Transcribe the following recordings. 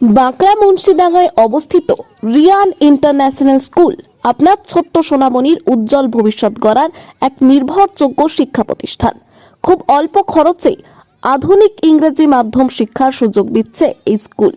বাঁকড়া মুন্সিডাঙ্গায় অবস্থিত Riyan international school আপনার ছোট্ট সোনামণির উজ্জ্বল ভবিষ্যৎ গড়ার এক নির্ভরযোগ্য শিক্ষা প্রতিষ্ঠান। খুব অল্প খরচে আধুনিক ইংরেজি মাধ্যম শিক্ষার সুযোগ দিচ্ছে এই স্কুল।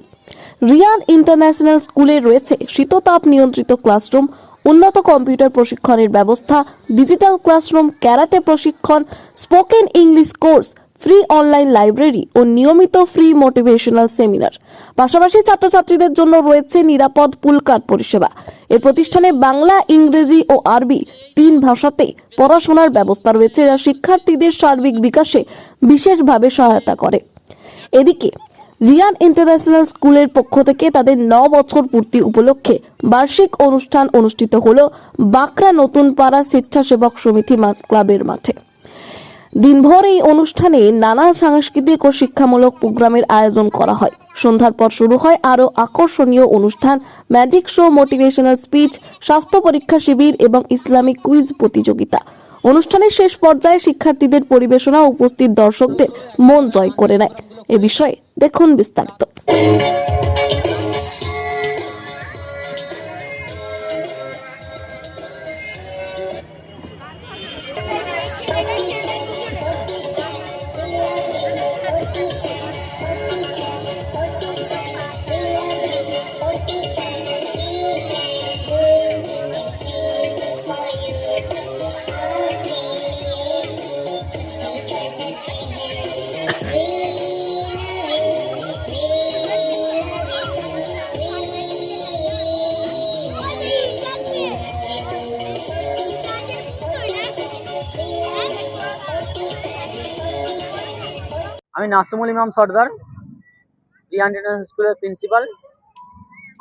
রিয়ান ইন্টারন্যাশনাল স্কুলে রয়েছে শীততাপ নিয়ন্ত্রিত ক্লাসরুম, উন্নত কম্পিউটার প্রশিক্ষণের ব্যবস্থা, ডিজিটাল ক্লাসরুম, ক্যারাটে প্রশিক্ষণ, spoken English course free online library ও নিয়মিত ফ্রি মোটিভেশনাল সেমিনার। পাশাপাশি ছাত্রছাত্রীদের জন্য রয়েছে নিরাপদ পুলকার পরিষেবা। এ প্রতিষ্ঠানে বাংলা, ইংরেজি ও আরবি তিন ভাষাতে পড়াশোনার ব্যবস্থা রয়েছে যা শিক্ষার্থীদের সার্বিক বিকাশে বিশেষভাবে সহায়তা করে। এদিকে, রিয়ান ইন্টারন্যাশনাল স্কুলের পক্ষ থেকে তাদের ন বছর পূর্তি উপলক্ষে বার্ষিক অনুষ্ঠান অনুষ্ঠিত হল বাঁকড়া নতুন পাড়া স্বেচ্ছাসেবক সমিতি ক্লাবের মাঠে। দিনভর এই অনুষ্ঠানে নানা সাংস্কৃতিক ও শিক্ষামূলক প্রোগ্রামের আয়োজন করা হয়। সন্ধ্যার পর শুরু হয় আরও আকর্ষণীয় অনুষ্ঠান, ম্যাজিক শো, মোটিভেশনাল স্পিচ, স্বাস্থ্য পরীক্ষা শিবির এবং ইসলামিক কুইজ প্রতিযোগিতা। অনুষ্ঠানের শেষ পর্যায়ে শিক্ষার্থীদের পরিবেশনা উপস্থিত দর্শকদের মন জয় করে নেয়। এ বিষয়ে দেখুন বিস্তারিত। আমি নাসিমুল ইমাম সর্দার। রিয়ান ইন্টারন্যাশনাল স্কুলের প্রিন্সিপাল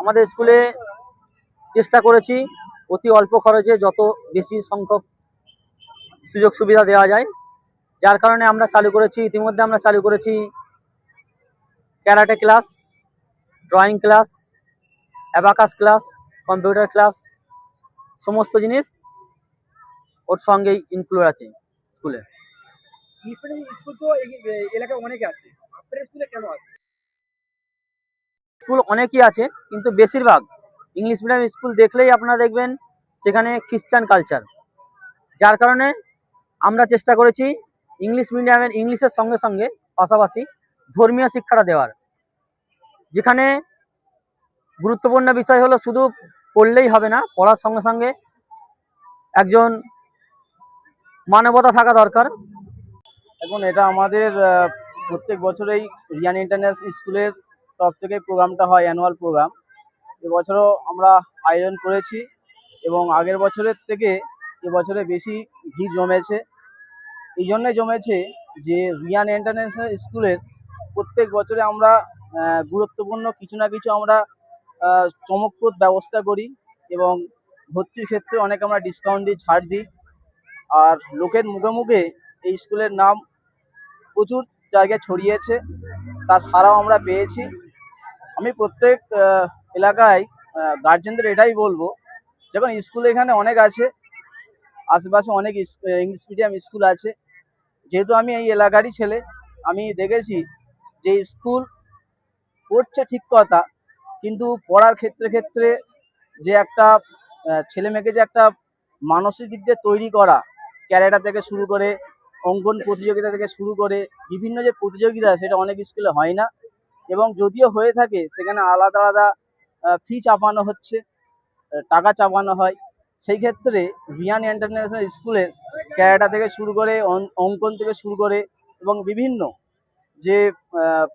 আমাদের স্কুলে চেষ্টা করেছি, অতি অল্প খরচে যত বেশি সংখ্যক সুযোগ সুবিধা দেওয়া যায়। যার কারণে আমরা চালু করেছি, ইতিমধ্যে আমরা চালু করেছি karate class, drawing class, abacus class, computer class, সমস্ত জিনিস ওর সঙ্গেই ইনক্লুড আছে স্কুলে এলাকায় অনেকে আছে। কেন আছে? স্কুল অনেকই আছে, কিন্তু বেশিরভাগ ইংলিশ মিডিয়াম স্কুল দেখলেই আপনারা দেখবেন সেখানে খ্রিস্টান কালচার। যার কারণে আমরা চেষ্টা করেছি ইংলিশ মিডিয়ামের, ইংলিশের সঙ্গে সঙ্গে পাশাপাশি ধর্মীয় শিক্ষাটা দেওয়ার। যেখানে গুরুত্বপূর্ণ বিষয় হলো শুধু পড়লেই হবে না, পড়ার সঙ্গে সঙ্গে একজন মানবতা থাকা দরকার। এখন এটা আমাদের প্রত্যেক বছরেই রিয়ান ইন্টারন্যাশনাল স্কুলের তরফ থেকে প্রোগ্রামটা হয় অ্যানুয়াল প্রোগ্রাম। এবছরও আমরা আয়োজন করেছি এবং আগের বছরের থেকে এবছরে বেশি ভিড় জমেছে। এই জন্যে জমেছে যে রিয়ান ইন্টারন্যাশনাল স্কুলের প্রত্যেক বছরে আমরা গুরুত্বপূর্ণ কিছু না কিছু আমরা চমকপ্রদ ব্যবস্থা করি এবং ভর্তির ক্ষেত্রে অনেক আমরা ডিসকাউন্ট দিই ছাড় দিই। আর লোকের মুখে মুখে এই স্কুলের নাম প্রচুর জায়গায় ছড়িয়েছে তার সারাও আমরা পেয়েছি। আমি প্রত্যেক এলাকায় গার্জেনদের এটাই বলব। দেখুন স্কুল এখানে অনেক আছে। আশেপাশে অনেক ইংলিশ মিডিয়াম স্কুল আছে। যেহেতু আমি এই এলাকারই ছেলে, আমি দেখেছি যে স্কুল পড়ছে ঠিক কথা, কিন্তু পড়ার ক্ষেত্রে ক্ষেত্রে যে একটা ছেলে মেয়েকে যে একটা মানসিক দিক দিয়ে তৈরি করা, ক্যারেটা থেকে শুরু করে, অঙ্কন প্রতিযোগিতা থেকে শুরু করে, বিভিন্ন যে প্রতিযোগিতা, সেটা অনেক স্কুলে হয় না। এবং যদিও হয়ে থাকে, সেখানে আলাদা আলাদা ফি চাপানো হচ্ছে টাকা চাপানো হয়। সেই ক্ষেত্রে রিয়ান ইন্টারন্যাশনাল স্কুলের ক্যারাটা থেকে শুরু করে অঙ্কন থেকে শুরু করে এবং বিভিন্ন যে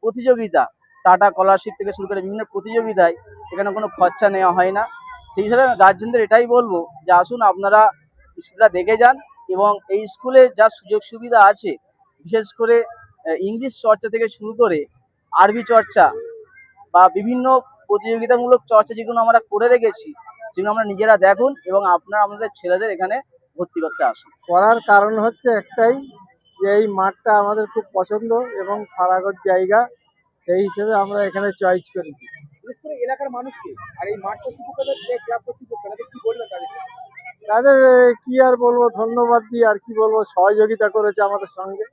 প্রতিযোগিতা, টাটা স্কলারশিপ থেকে শুরু করে বিভিন্ন প্রতিযোগিতায় এখানে কোনো খরচা নেওয়া হয় না। সেই হিসাবে গার্জেনদের এটাই বলব যে, আসুন আপনারা স্কুলটা দেখে যান এবং এই স্কুলে যা সুযোগ সুবিধা আছে, বিশেষ করে ইংলিশ চর্চা থেকে শুরু করে আরবি চর্চা বা বিভিন্ন প্রতিযোগিতামূলক চর্চা যেগুলো আমরা করে রেখেছি সেগুলো আমরা নিজেরা দেখুন এবং আপনারা আমাদের ছেলেদের এখানে ভর্তি করতে আসুন। করার কারণ হচ্ছে একটাই যে এই মাঠটা আমাদের খুব পছন্দ এবং ফারাগত জায়গা সেই হিসেবে আমরা এখানে চয়েস করেছি। বিশেষ করে এলাকার মানুষকে আর এই মাঠ কর্তৃপক্ষদের যে ক্লাব কর্তৃপক্ষ তাদের কি বলবেন তাদের? তাদের কি আর বলব ধন্যবাদ দিই আর কি বলব সহযোগিতা করেছে আমাদের সঙ্গে।